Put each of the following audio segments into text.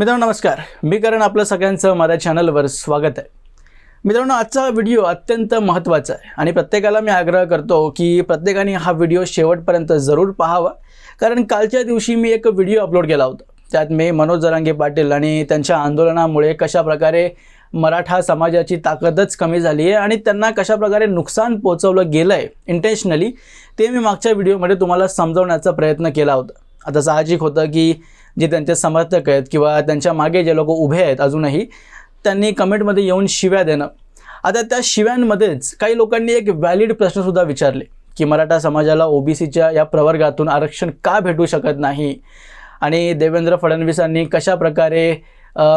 मित्रांनो नमस्कार. मी करण आपलं सगळ्यांचं माझ्या चॅनलवर स्वागत आहे. मित्रांनो आजचा व्हिडिओ अत्यंत महत्त्वाचा आहे आणि प्रत्येकाला मी आग्रह करतो की प्रत्येकाने हा व्हिडिओ शेवटपर्यंत जरूर पाहावा. कारण कालच्या दिवशी मी एक व्हिडिओ अपलोड केला होता. त्यात मी मनोज जरांगे पाटील आणि त्यांच्या आंदोलनामुळे कशा प्रकारे मराठा समाजाची ताकदच कमी झाली आहे आणि त्यांना कशा प्रकारे नुकसान पोचवलं गेलं आहे इंटेन्शनली ते मी मागच्या व्हिडिओमध्ये तुम्हाला समजवण्याचा प्रयत्न केला होता. आता साहजिक होतं की जे त्यांचे समर्थक आहेत किंवा त्यांच्या मागे जे लोक उभे आहेत अजूनही त्यांनी कमेंटमध्ये येऊन शिव्या देणं. आता त्या शिव्यांमध्येच काही लोकांनी एक व्हॅलिड प्रश्नसुद्धा विचारले की मराठा समाजाला ओबीसीच्या या प्रवर्गातून आरक्षण का भेटू शकत नाही? आणि देवेंद्र फडणवीसांनी कशा प्रकारे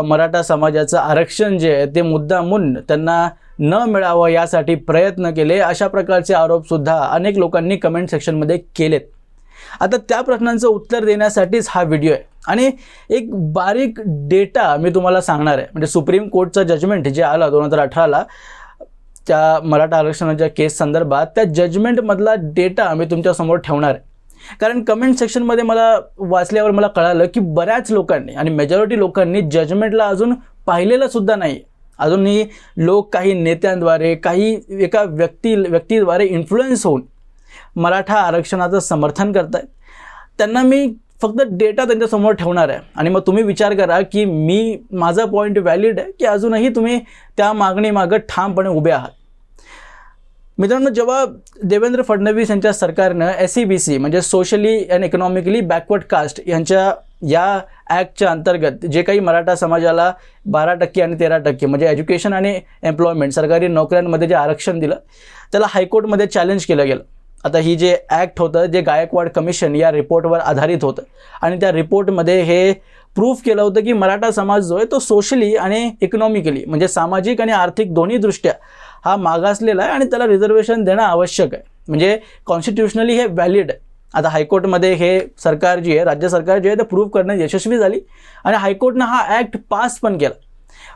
मराठा समाजाचं आरक्षण जे आहे ते मुद्दामून त्यांना न मिळावं यासाठी प्रयत्न केले अशा प्रकारचे आरोपसुद्धा अनेक लोकांनी कमेंट सेक्शनमध्ये केलेत. आता त्या प्रश्नांचं उत्तर देण्यासाठीच हा व्हिडिओ आहे. आणि एक बारीक डेटा मी तुम्हाला सांगणार आहे. म्हणजे सुप्रीम कोर्टचा जजमेंट जे आलं दोन हजार अठराला त्या मराठा आरक्षणाच्या केस संदर्भात त्या जजमेंटमधला डेटा मी तुमच्यासमोर ठेवणार आहे. कारण कमेंट सेक्शनमध्ये मला वाचल्यावर मला कळालं की बऱ्याच लोकांनी आणि मेजॉरिटी लोकांनी जजमेंटला अजून पाहिलेलं सुद्धा नाही अजूनही लोक काही नेत्यांद्वारे काही एका व्यक्ती व्यक्तीद्वारे इन्फ्लुएन्स होऊन मराठा आरक्षणाचं समर्थन करतायत. त्यांना मी फक्त डेटा त्यांच्यासमोर ठेवणार आहे. आणि मग तुम्ही विचार करा की मी माझा पॉईंट व्हॅलिड आहे की अजूनही तुम्ही त्या मागणीमागं ठामपणे उभे आहात? मित्रांनो जेव्हा देवेंद्र फडणवीस यांच्या सरकारनं एस सी बी सी म्हणजे socially and economically backward caste यांच्या या ॲक्टच्या अंतर्गत जे काही मराठा समाजाला बारा टक्के आणि तेरा टक्के म्हणजे एज्युकेशन आणि एम्प्लॉयमेंट सरकारी नोकऱ्यांमध्ये जे आरक्षण दिलं त्याला हायकोर्टमध्ये चॅलेंज केलं गेलं. आता ही जे ॲक्ट होतं जे गायकवाड कमिशन या रिपोर्टवर आधारित होतं. आणि त्या रिपोर्टमध्ये हे प्रूफ केलं होतं की मराठा समाज जो आहे तो सोशली आणि इकॉनॉमिकली म्हणजे सामाजिक आणि आर्थिक दोन्ही दृष्ट्या हा मागासलेला आहे आणि त्याला रिझर्वेशन देणं आवश्यक आहे. म्हणजे कॉन्स्टिट्युशनली हे व्हॅलिड आहे. आता हायकोर्टमध्ये हे सरकार जी आहे राज्य सरकार जे आहे ते प्रूव्ह करण्यात यशस्वी झाली. आणि हायकोर्टनं हा ॲक्ट पास पण केला.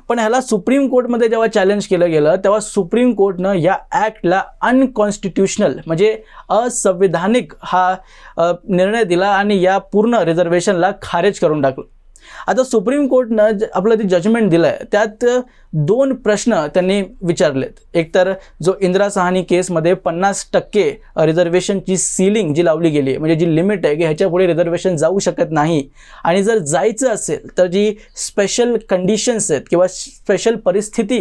पण ह्याला सुप्रीम कोर्टमध्ये जेव्हा चॅलेंज केलं गेलं तेव्हा सुप्रीम कोर्टनं या ॲक्टला अनकॉन्स्टिट्युशनल म्हणजे असंविधानिक हा निर्णय दिला आणि या पूर्ण रिझर्वेशनला खारेज करून टाकलं. आता सुप्रीम कोर्टनं आपलं ते जजमेंट दिलं आहे त्यात दोन प्रश्न त्यांनी विचारलेत. एक तर जो इंदिरा सहानी केसमध्ये पन्नास टक्के रिझर्वेशनची सिलिंग जी लावली गेली आहे म्हणजे जी लिमिट आहे की ह्याच्या पुढे रिझर्वेशन जाऊ शकत नाही. आणि जर जायचं असेल तर जी स्पेशल कंडिशन्स आहेत किंवा स्पेशल परिस्थिती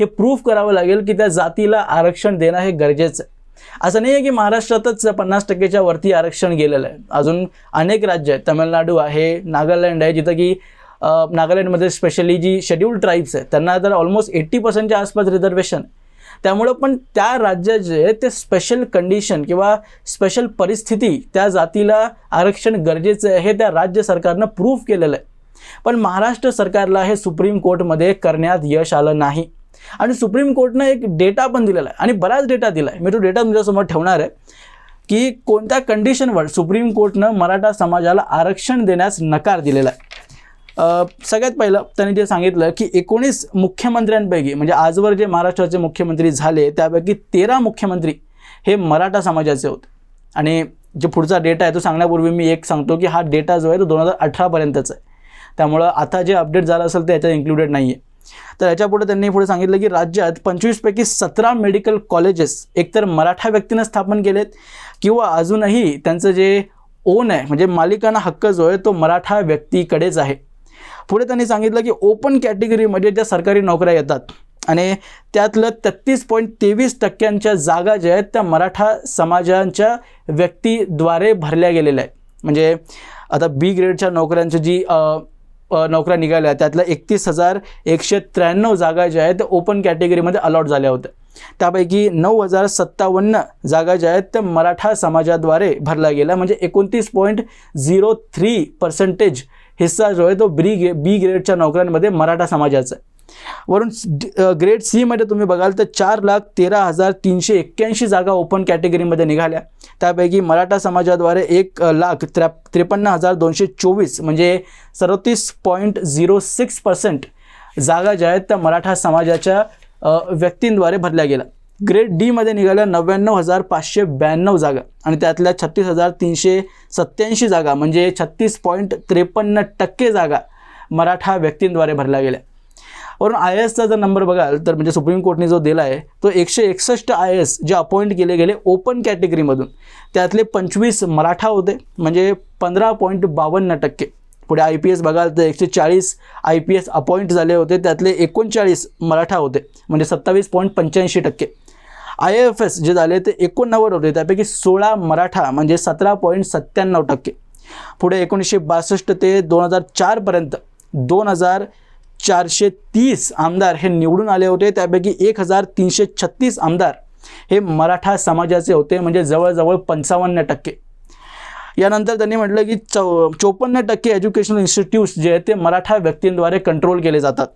हे प्रूफ करावं लागेल की त्या जातीला आरक्षण देणं हे गरजेचं आहे. असं नाही आहे की महाराष्ट्रातच पन्नास टक्केच्या वरती आरक्षण गेलेलं आहे. अजून अनेक राज्य आहेत. तमिळनाडू आहे नागालँड आहे जिथं की नागालँडमध्ये स्पेशली जी शेड्यूल्ड ट्राईब्स आहेत त्यांना तर ऑलमोस्ट एट्टी पर्सेंटच्या आसपास रिझर्वेशन त्यामुळं पण त्या राज्यात जे आहे ते स्पेशल कंडिशन किंवा स्पेशल परिस्थिती त्या जातीला आरक्षण गरजेचं आहे हे त्या राज्य सरकारनं प्रूव्ह केलेलं आहे. पण महाराष्ट्र सरकारला हे सुप्रीम कोर्टमध्ये करण्यात यश आलं नाही. आणि सुप्रीम कोर्टनं एक डेटा पण दिलेला आहे. आणि बराच डेटा दिला आहे मी तो डेटा तुमच्यासमोर ठेवणार आहे की कोणत्या कंडिशनवर सुप्रीम कोर्टनं मराठा समाजाला आरक्षण देण्यास नकार दिलेला आहे. सगळ्यात पहिलं त्यांनी जे सांगितलं की एकोणीस मुख्यमंत्र्यांपैकी म्हणजे आजवर जे महाराष्ट्राचे मुख्यमंत्री झाले त्यापैकी तेरा मुख्यमंत्री हे मराठा समाजाचे होते. आणि जे पुढचा डेटा आहे तो सांगण्यापूर्वी मी एक सांगतो की हा डेटा जो आहे तो दोन हजार अठरापर्यंतचा आहे. त्यामुळं आता जे अपडेट झालं असेल ते याच्यात इन्क्लुडेड नाही आहे तर याच्यापुढे त्यांनी पुढे सांगितलं की राज्यात पंचवीसपैकी सतरा मेडिकल कॉलेजेस एकतर मराठा व्यक्तीनं स्थापन केलेत किंवा अजूनही त्यांचं जे ओन आहे म्हणजे मालिकाना हक्क जो आहे तो मराठा व्यक्तीकडेच आहे. पुढे त्यांनी सांगितलं की ओपन कॅटेगरीमध्ये ज्या सरकारी नोकऱ्या येतात आणि त्यातलं तेहतीस पॉईंट तेवीस टक्क्यांच्या जागा ज्या आहेत त्या मराठा समाजांच्या व्यक्तीद्वारे भरल्या गेलेल्या आहेत. म्हणजे आता बी ग्रेडच्या नोकऱ्यांची जी नोकऱ्या निघाल्या. त्यातल्या एकतीस हजार एकशे त्र्याण्णव जागा ज्या आहेत त्या ओपन कॅटेगरीमध्ये अलॉट झाल्या होत्या. त्यापैकी नऊ हजार सत्तावन्न जागा ज्या आहेत त्या मराठा समाजाद्वारे भरल्या गेल्या. म्हणजे एकोणतीस पॉईंट झिरो थ्री पर्सेंटेज हिस्सा जो आहे तो ब्री गे बी ग्रेडच्या नोकऱ्यांमध्ये मराठा समाजाचा आहे. वरून ग्रेड सीमध्ये तुम्ही बघाल तर चार लाख तेरा हजार तीनशे एक्क्याऐंशी जागा ओपन कॅटेगरीमध्ये निघाल्या. त्यापैकी मराठा समाजाद्वारे एक लाख त्र्या त्रेपन्न हजार दोनशे चोवीस म्हणजे सदतीस पॉईंट झिरो सिक्स पर्सेंट जागा ज्या आहेत त्या मराठा समाजाच्या व्यक्तींद्वारे भरल्या गेल्या. ग्रेड डीमध्ये निघाल्या नव्याण्णव हजार पाचशे ब्याण्णव जागा आणि त्यातल्या छत्तीस हजार तीनशे सत्त्याऐंशी जागा म्हणजे छत्तीस पॉईंट त्रेपन्न टक्के जागा मराठा व्यक्तींद्वारे भरल्या गेल्या. वरून आय एसचा जर नंबर बघाल तर म्हणजे सुप्रीम कोर्टने जो दिला आहे तो एकशे एकसष्ट आय एस जे अपॉइंट केले गेले ओपन कॅटेगरीमधून त्यातले पंचवीस मराठा होते म्हणजे पंधरा पॉईंट बावन्न टक्के. पुढे आय पी एस बघाल तर एकशे चाळीस आय पी एस अपॉइंट झाले होते त्यातले एकोणचाळीस मराठा होते म्हणजे सत्तावीस पॉईंट पंच्याऐंशी टक्के. आय एफ एस जे झाले ते एकोणनव्वद होते त्यापैकी सोळा मराठा म्हणजे सतरा पॉईंट सत्त्याण्णव टक्के. पुढे एकोणीसशे बासष्ट ते दोन हजार चारपर्यंत दोन हजार चारशे तीस आमदार हे निवडून आले होते. त्यापैकी एक हजार तीनशे छत्तीस आमदार हे मराठा समाजाचे होते. म्हणजे जवळजवळ पंचावन्न टक्के. यानंतर त्यांनी म्हटलं की चौ चोपन्न टक्के एज्युकेशनल इन्स्टिट्यूट्स जे आहेत ते मराठा व्यक्तींद्वारे कंट्रोल केले जातात.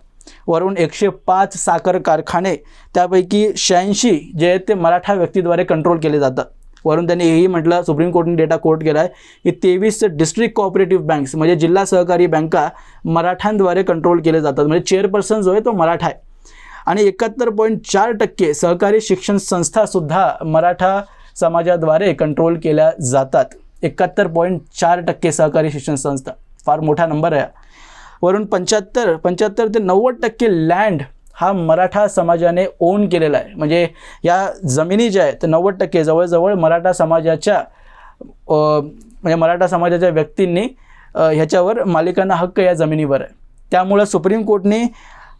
वरून एकशे पाच साखर कारखाने त्यापैकी शहाऐंशी जे आहेत ते मराठा व्यक्तीद्वारे कंट्रोल केले जातात. वरून त्यांनी हेही म्हटलं सुप्रीम कोर्टने डेटा कोर्ट केला आहे की तेवीस डिस्ट्रिक्ट कोऑपरेटिव्ह बँक्स म्हणजे जिल्हा सहकारी बँका मराठ्यांद्वारे कंट्रोल केले जातात. म्हणजे चेअरपर्सन जो आहे तो मराठा आहे. आणि एकाहत्तर पॉईंट चार टक्के सहकारी शिक्षण संस्थासुद्धा मराठा समाजाद्वारे कंट्रोल केल्या जातात. एकाहत्तर पॉईंट चार टक्के सहकारी शिक्षण संस्था. फार मोठा नंबर आहे. वरून पंच्याहत्तर पंच्याहत्तर ते नव्वद टक्के लँड हा मराठा समाजाने ओन केलेला आहे. म्हणजे या जमिनी ज्या आहेत नव्वद टक्के जवळजवळ मराठा समाजाच्या म्हणजे मराठा समाजाच्या व्यक्तींनी ह्याच्यावर मालिकांना हक्क या जमिनीवर आहे. त्यामुळं सुप्रीम कोर्टने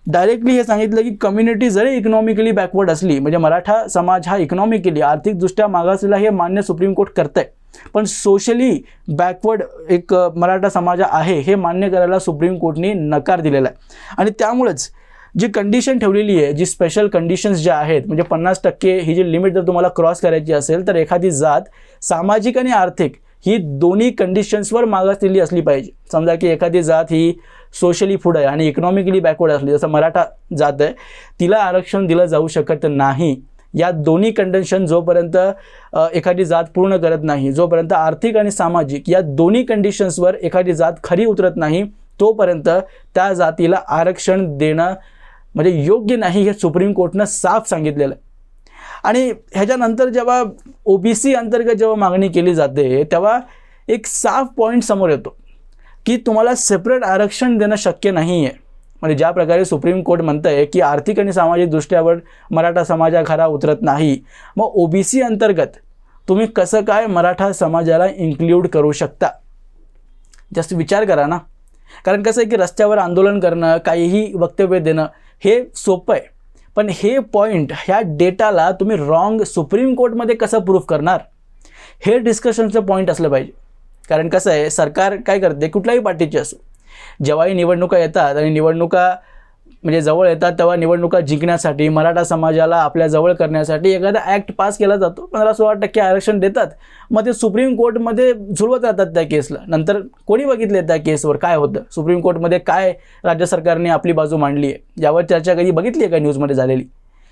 डायरेक्टली हे सांगितलं की कम्युनिटी जरी इकॉनॉमिकली बॅकवर्ड असली म्हणजे मराठा समाज हा इकॉनॉमिकली आर्थिकदृष्ट्या मागासलेला हे मान्य सुप्रीम कोर्ट करतं आहे पण सोशली बॅकवर्ड एक मराठा समाज आहे हे मान्य करायला सुप्रीम कोर्टने नकार दिलेला आहे. आणि त्यामुळेच जी कंडिशन ठेवलेली आहे जी स्पेशल कंडिशन्स ज्या आहेत म्हणजे पन्नास टक्के ही जी लिमिट जर तुम्हाला क्रॉस करायची असेल तर एखादी जात सामाजिक आणि आर्थिक ही दोन्ही कंडिशन्सवर मागासलेली असली पाहिजे. समजा की एखादी जात ही सोशली पुढं आहे आणि इकॉनॉमिकली बॅकवर्ड असली जसं मराठा जात आहे तिला आरक्षण दिलं जाऊ शकत नाही. या दोन्ही कंडिशन जोपर्यंत एखादी जात पूर्ण करत नाही जोपर्यंत आर्थिक आणि सामाजिक या दोन्ही कंडिशन्सवर एखादी जात खरी उतरत नाही तोपर्यंत त्या जातीला आरक्षण देणं म्हणजे योग्य नाही हे सुप्रीम कोर्टनं साफ सांगितलेलं आहे. आणि ह्याच्यानंतर जेव्हा ओ बी सी अंतर्गत जेव्हा मागणी केली जाते तेव्हा एक साफ पॉईंट समोर येतो की तुम्हाला सेपरेट आरक्षण देणं शक्य नाही आहे म्हणजे ज्या प्रकारे सुप्रीम कोर्ट म्हणतं आहे की आर्थिक आणि सामाजिक दृष्ट्यावर मराठा समाज हा खरा उतरत नाही मग ओ बी सी अंतर्गत तुम्ही कसं काय मराठा समाजाला इन्क्ल्यूड करू शकता? जास्त विचार करा ना. कारण कसं आहे की रस्त्यावर आंदोलन करणं काहीही वक्तव्य देणं हे सोपं आहे. पण हे पॉईंट ह्या डेटाला तुम्ही रॉंग सुप्रीम कोर्टमध्ये कसं प्रूफ करणार? हे डिस्कशनचं पॉईंट असलं पाहिजे. कारण कसं आहे सरकार काय करते? कुठल्याही पार्टीची असो. जेव्हाही निवडणुका येतात आणि निवडणुका म्हणजे जवळ येतात तेव्हा निवडणुका जिंकण्यासाठी मराठा समाजाला आपल्या जवळ करण्यासाठी एखादा ॲक्ट पास केला जातो. पंधरा सोळा टक्के आरक्षण देतात. मग ते सुप्रीम कोर्टमध्ये झुलवत राहतात त्या केसला नंतर कोणी बघितले त्या केसवर काय होतं? सुप्रीम कोर्टमध्ये काय राज्य सरकारने आपली बाजू मांडली आहे? यावर चर्चा कधी बघितली आहे का न्यूजमध्ये झालेली?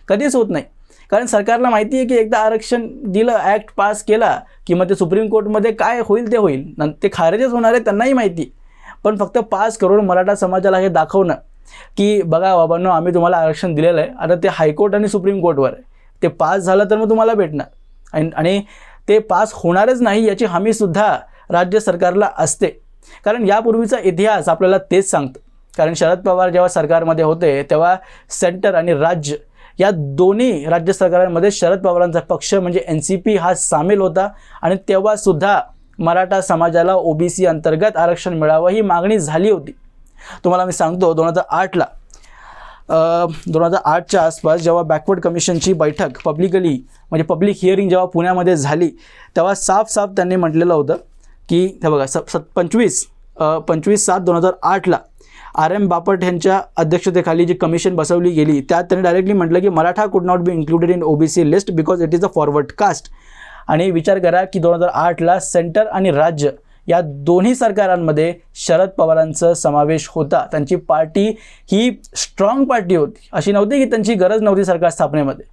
कधीच होत नाही. कारण सरकारला माहिती आहे की एकदा आरक्षण दिलं ॲक्ट पास केला की मग ते सुप्रीम कोर्टमध्ये काय होईल ते होईल. न ते खारेजच होणार आहे त्यांनाही माहिती पण फक्त पास करून मराठा समाजाला हे दाखवणं की बघा बाबांनो आम्ही तुम्हाला आरक्षण दिलेलं आहे. आता ते हायकोर्ट आणि सुप्रीम कोर्टवर आहे. ते पास झालं तर मग तुम्हाला भेटणार. आणि आणि ते पास होणारच नाही याची हमीसुद्धा राज्य सरकारला असते. कारण यापूर्वीचा इतिहास आपल्याला तेच सांगतं. कारण शरद पवार जेव्हा सरकारमध्ये होते तेव्हा सेंटर आणि राज्य या दोन्ही राज्य सरकारांमध्ये शरद पवारांचा पक्ष म्हणजे एन सी पी हा सामील होता. आणि तेव्हासुद्धा मराठा समाजाला ओ बी सी अंतर्गत आरक्षण मिळावं ही मागणी झाली होती. तुम्हाला मी सांगतो दोन हजार आठला दोन हजार आठच्या आसपास जेव्हा बॅकवर्ड कमिशनची बैठक पब्लिकली म्हणजे पब्लिक हिअरिंग जेव्हा पुण्यामध्ये झाली तेव्हा साफ साफ त्यांनी म्हटलेलं होतं की हे बघा स सत पंचवीस पंचवीस सात दोन हजार आठला आर एम बापट यांच्या अध्यक्षतेखाली जी कमिशन बसवली गेली त्यात त्यांनी डायरेक्टली म्हटलं की Maratha could not be included in OBC list because it is a forward caste आणि विचार करा की दोन हजार आठला सेंटर आणि राज्य या दोन्ही सरकारांमध्ये शरद पवारांचा समावेश होता. त्यांची पार्टी ही स्ट्रॉंग पार्टी होती. अशी नव्हती की त्यांची गरज नव्हती सरकार स्थापनेमध्ये.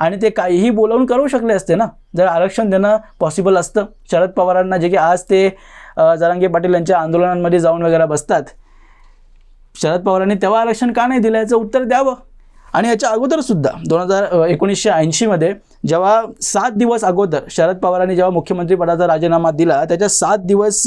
आणि ते काहीही बोलावून करू शकले असते ना. जर आरक्षण देणं पॉसिबल असतं. शरद पवारांना जे की आज ते जरांगे पाटील यांच्या आंदोलनांमध्ये जाऊन वगैरे बसतात. शरद पवारांनी तेव्हा आरक्षण का नाही दिलं याचं उत्तर द्यावं? आणि याच्या अगोदरसुद्धा दोन हजार एकोणीसशे ऐंशीमध्ये जेव्हा सात दिवस अगोदर शरद पवारांनी जेव्हा मुख्यमंत्रीपदाचा राजीनामा दिला त्याच्या सात दिवस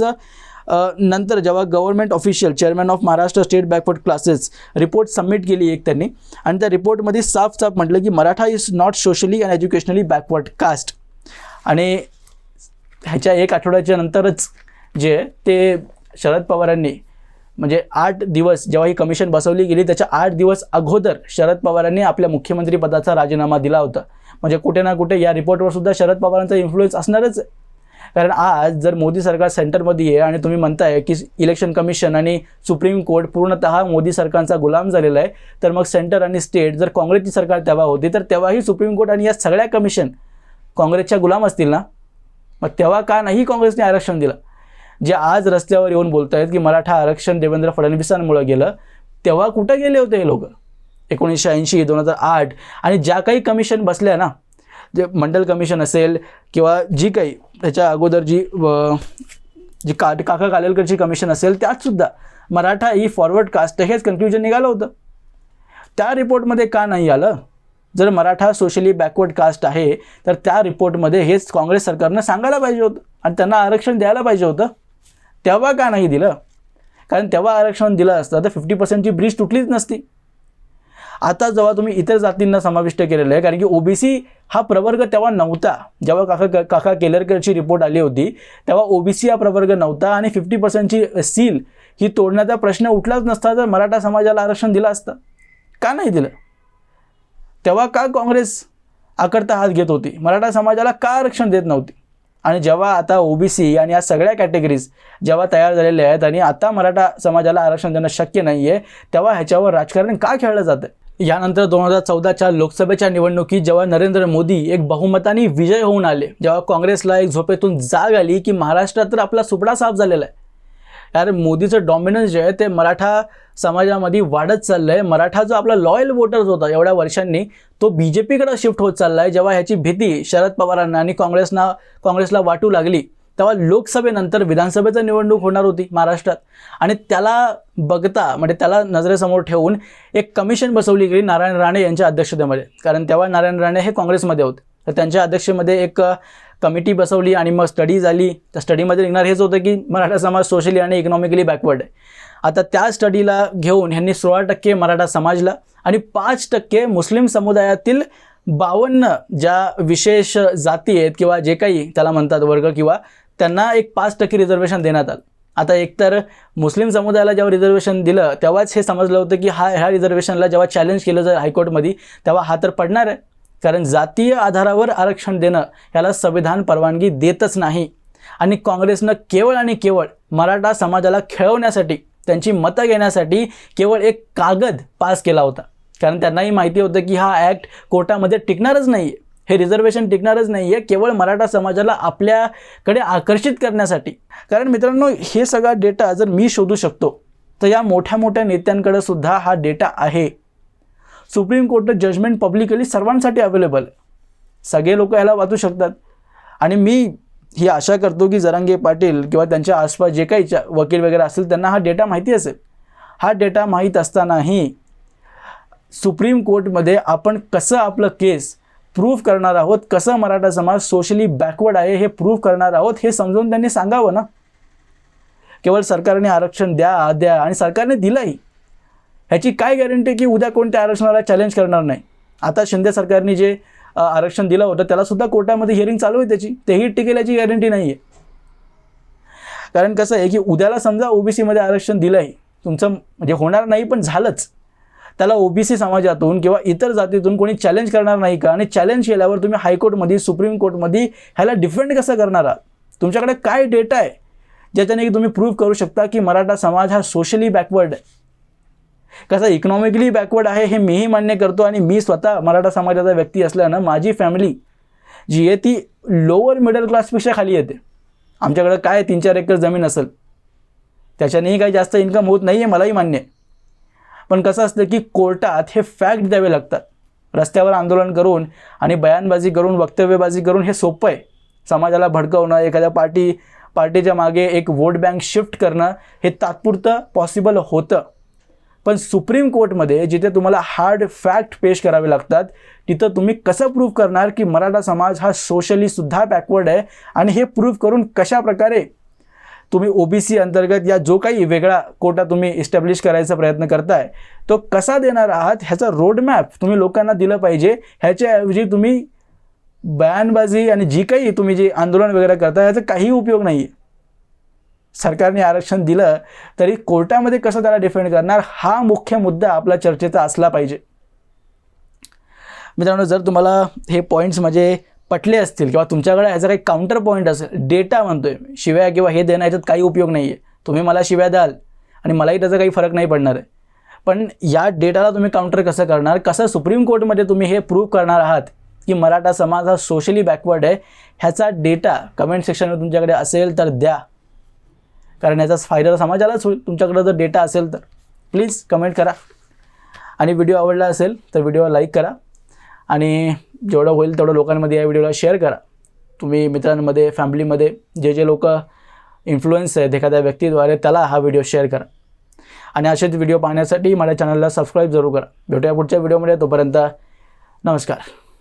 नंतर जेव्हा government official chairman of Maharashtra state backward classes report submit केली एक त्यांनी आणि त्या रिपोर्टमध्ये साफ साफ म्हटलं की Maratha is not socially and educationally backward caste आणि ह्याच्या एक आठवड्याच्या नंतरच जे ते शरद पवारांनी म्हणजे आठ दिवस जेव्हा ही कमिशन बसवली गेली त्याच्या आठ दिवस अगोदर शरद पवारांनी आपल्या मुख्यमंत्रीपदाचा राजीनामा दिला होता. म्हणजे कुठे ना कुठे या रिपोर्टवर सुद्धा शरद पवारांचा इन्फ्लुएन्स असणारच आहे. कारण आज जर मोदी सरकार सेंटरमध्ये आहे आणि तुम्ही म्हणताय की इलेक्शन कमिशन आणि सुप्रीम कोर्ट पूर्णतः मोदी सरकारचा गुलाम झालेला आहे तर मग सेंटर आणि स्टेट जर काँग्रेसची सरकार तेव्हा होती तर तेव्हाही सुप्रीम कोर्ट आणि या सगळ्या कमिशन काँग्रेसच्या गुलाम असतील ना? मग तेव्हा का नाही काँग्रेसने आरक्षण दिलं? जे आज रस्त्यावर येऊन बोलत आहेत की मराठा आरक्षण देवेंद्र फडणवीसांमुळे गेलं तेव्हा कुठं गेले होते हे लोक? एकोणीसशे ऐंशी दोन हजार आठ आणि ज्या काही कमिशन बसल्या ना जे मंडल कमिशन असेल किंवा जी काही त्याच्या अगोदर जी व- जी का काका कालेलकरची कमिशन असेल त्यातसुद्धा मराठा ही फॉरवर्ड कास्ट हेच कन्क्ल्युजन निघालं होतं. त्या रिपोर्टमध्ये का नाही आलं? जर मराठा सोशली बॅकवर्ड कास्ट आहे तर त्या रिपोर्टमध्ये हेच काँग्रेस सरकारनं सांगायला पाहिजे होतं आणि त्यांना आरक्षण द्यायला पाहिजे होतं. तेव्हा का नाही दिलं? कारण तेव्हा आरक्षण दिलं असतं तर फिफ्टी पर्सेंटची ब्रिज तुटलीच नसती. आता जेव्हा तुम्ही इतर जातींना समाविष्ट केलेलं आहे कारण की ओबीसी हा प्रवर्ग तेव्हा नव्हता. जेव्हा काका काका केलरकरची रिपोर्ट आली होती तेव्हा ओबीसी हा प्रवर्ग नव्हता आणि फिफ्टी पर्सेंटची सील ही तोडण्याचा प्रश्न उठलाच नसता तर मराठा समाजाला आरक्षण दिलं असतं. का नाही दिलं? तेव्हा का काँग्रेस आकडता हात घेत होती? मराठा समाजाला का आरक्षण देत नव्हती? आणि जेव्हा आता ओबीसी आणि या सगळ्या कॅटेगरीज जेव्हा तयार झालेल्या आहेत आणि आता मराठा समाजाला आरक्षण देणं शक्य नाही आहे तेव्हा ह्याच्यावर राजकारण का खेळलं जातं यानंतर दोन हजार चौदाच्या लोकसभेच्या निवडणुकीत जेव्हा नरेंद्र मोदी एक बहुमताने विजय होऊन आले जेव्हा काँग्रेसला एक झोपेतून जाग आली की महाराष्ट्रात तर आपला सुपडा साफ झालेला आहे. यार मोदीचं डॉमिनन्स जे आहे ते मराठा समाजामध्ये वाढत चाललं आहे मराठा जो आपला लॉयल वोटर्स होता एवढ्या वर्षांनी तो बी जे पीकडं शिफ्ट होत चालला आहे जेव्हा ह्याची भीती शरद पवारांना आणि काँग्रेसना काँग्रेसला वाटू लागली तेव्हा लोकसभेनंतर विधानसभेचं निवडणूक होणार होती महाराष्ट्रात. आणि त्याला बघता म्हणजे त्याला नजरेसमोर ठेवून एक कमिशन बसवली गेली नारायण राणे यांच्या अध्यक्षतेमध्ये. कारण तेव्हा नारायण राणे हे काँग्रेसमध्ये होते. तर त्यांच्या अध्यक्षमध्ये एक कमिटी बसवली आणि मग स्टडी झाली. त्या स्टडीमध्ये निघणार हेच होतं की मराठा समाज सोशली आणि इकॉनॉमिकली बॅकवर्ड आहे. आता त्या स्टडीला घेऊन ह्यांनी सोळा टक्के मराठा समाजला आणि पाच टक्के मुस्लिम समुदायातील बावन्न ज्या विशेष जाती आहेत किंवा जे काही त्याला म्हणतात वर्ग किंवा त्यांना एक पाच टक्के रिझर्वेशन देण्यात आलं. आता एकतर मुस्लिम समुदायाला जेव्हा रिझर्वेशन दिलं तेव्हाच हे समजलं होतं की हा ह्या रिझर्वेशनला जेव्हा चॅलेंज केलं जाईल हायकोर्टमध्ये तेव्हा हा तर पडणार आहे. कारण जातीय आधारावर आरक्षण देणं ह्याला संविधान परवानगी देतच नाही. आणि काँग्रेसनं केवळ आणि केवळ मराठा समाजाला खेळवण्यासाठी त्यांची मतं घेण्यासाठी केवळ एक कागद पास केला होता. कारण त्यांनाही माहिती होतं की हा ॲक्ट कोर्टामध्ये टिकणारच नाही आहे हे रिझर्वेशन टिकणारच नाही आहे केवळ मराठा समाजाला आपल्याकडे आकर्षित करण्यासाठी. कारण मित्रांनो हे सगळा डेटा जर मी शोधू शकतो तर या मोठ्या मोठ्या नेत्यांकडे सुद्धा हा डेटा आहे. सुप्रीम कोर्टचं जजमेंट पब्लिकली सर्वांसाठी अवेलेबल आहे. सगळे लोक ह्याला वाचू शकतात. आणि मी ही आशा करतो की जरांगे पाटील किंवा त्यांच्या आसपास जे काही वकील वगैरे असतील त्यांना हा डेटा माहिती असेल. हा डेटा माहीत असतानाही सुप्रीम कोर्टमध्ये आपण कसं आपलं केस प्रूव्ह करणार आहोत कसं मराठा समाज सोशली बॅकवर्ड आहे हे प्रूव्ह करणार आहोत हे समजून त्यांनी सांगावं ना? केवळ सरकारने आरक्षण द्या द्या आणि सरकारने दिलंही. ह्याची काय गॅरंटी की उद्या कोणत्या आरक्षणाला चॅलेंज करणार नाही? आता शिंदे सरकारने जे आरक्षण दिलं होतं त्यालासुद्धा कोर्टामध्ये हिअरिंग चालू आहे त्याची. तेही टिकेल याची गॅरंटी नाही आहे कारण कसं आहे की उद्याला समजा ओबीसीमध्ये आरक्षण दिलं आहे तुमचं म्हणजे होणार नाही पण झालंच. त्याला ओबीसी समाजातून किंवा इतर जातीतून कोणी चॅलेंज करणार नाही का? आणि चॅलेंज केल्यावर तुम्ही हायकोर्टमध्ये सुप्रीम कोर्टमध्ये ह्याला डिफेंड कसं करणार आहात? तुमच्याकडे काय डेटा आहे? ज्याच्याने की तुम्ही प्रूव्ह करू शकता की मराठा समाज हा सोशली बॅकवर्ड आहे. कसं इकॉनॉमिकली बॅकवर्ड आहे हे मीही मान्य करतो आणि मी स्वतः मराठा समाजाचा व्यक्ती असल्यानं माझी फॅमिली जी आहे ती लोअर मिडल क्लासपेक्षा खाली येते. आमच्याकडं काय तीन चार एकर जमीन असेल त्याच्यानेही काही जास्त इन्कम होत नाही आहे मलाही मान्य आहे. पण कसं असतं की कोर्टात हे फॅक्ट द्यावे लागतात. रस्त्यावर आंदोलन करून आणि बयानबाजी करून वक्तव्यबाजी करून हे सोपं आहे. समाजाला भडकवणं एखाद्या पार्टी पार्टीच्या मागे एक वोट बँक शिफ्ट करणं हे तात्पुरतं पॉसिबल होतं. पण सुप्रीम कोर्टमध्ये जिथे तुम्हाला हार्ड फॅक्ट पेश करावे लागतात तिथं तुम्ही कसं प्रूव्ह करणार की मराठा समाज हा सोशलीसुद्धा बॅकवर्ड आहे आणि हे प्रूव्ह करून कशा प्रकारे तुम्ही ओ बी सी अंतर्गत या जो काही वेगळा कोटा तुम्ही इस्टॅब्लिश करायचा प्रयत्न करताय तो कसा देणार आहात ह्याचा रोडमॅप तुम्ही लोकांना दिलं पाहिजे. ह्याच्याऐवजी तुम्ही बयानबाजी आणि जी काही तुम्ही जे आंदोलन वगैरे करता ह्याचा काही उपयोग नाही आहे सरकारने आरक्षण दिलं तरी कोर्टामध्ये कसं त्याला डिफेंड करणार? हा मुख्य मुद्दा आपला चर्चेचा असला पाहिजे. मित्रांनो जर तुम्हाला हे पॉईंट्स माझे पटले असतील किंवा तुमच्याकडे ॲज अ काही काउंटर पॉईंट असेल डेटा म्हणतोय शिव्या किंवा हे देणं याच्यात काही उपयोग नाही आहे तुम्ही मला शिव्या द्याल आणि मलाही त्याचा काही फरक नाही पडणार आहे. पण या डेटाला तुम्ही काउंटर कसं करणार? कसं सुप्रीम कोर्टमध्ये तुम्ही हे प्रूव्ह करणार आहात की मराठा समाज हा सोशली बॅकवर्ड आहे? ह्याचा डेटा कमेंट सेक्शनमध्ये तुमच्याकडे असेल तर द्या. कारण याचा फायदा समाजालाच होईल. तुमच्याकडे जर डेटा असेल तर. प्लीज कमेंट करा. आणि व्हिडिओ आवडला असेल तर व्हिडिओला लाईक करा. आणि जेवढं होईल तेवढं लोकांमध्ये या व्हिडिओला शेअर करा. तुम्ही मित्रांमध्ये फॅमिलीमध्ये जे जे लोक इन्फ्लुएन्स आहेत एखाद्या व्यक्तीद्वारे त्याला हा व्हिडिओ शेअर करा. आणि असेच व्हिडिओ पाहण्यासाठी माझ्या चॅनलला सबस्क्राईब जरूर करा. भेटूया पुढच्या व्हिडिओमध्ये तोपर्यंत नमस्कार.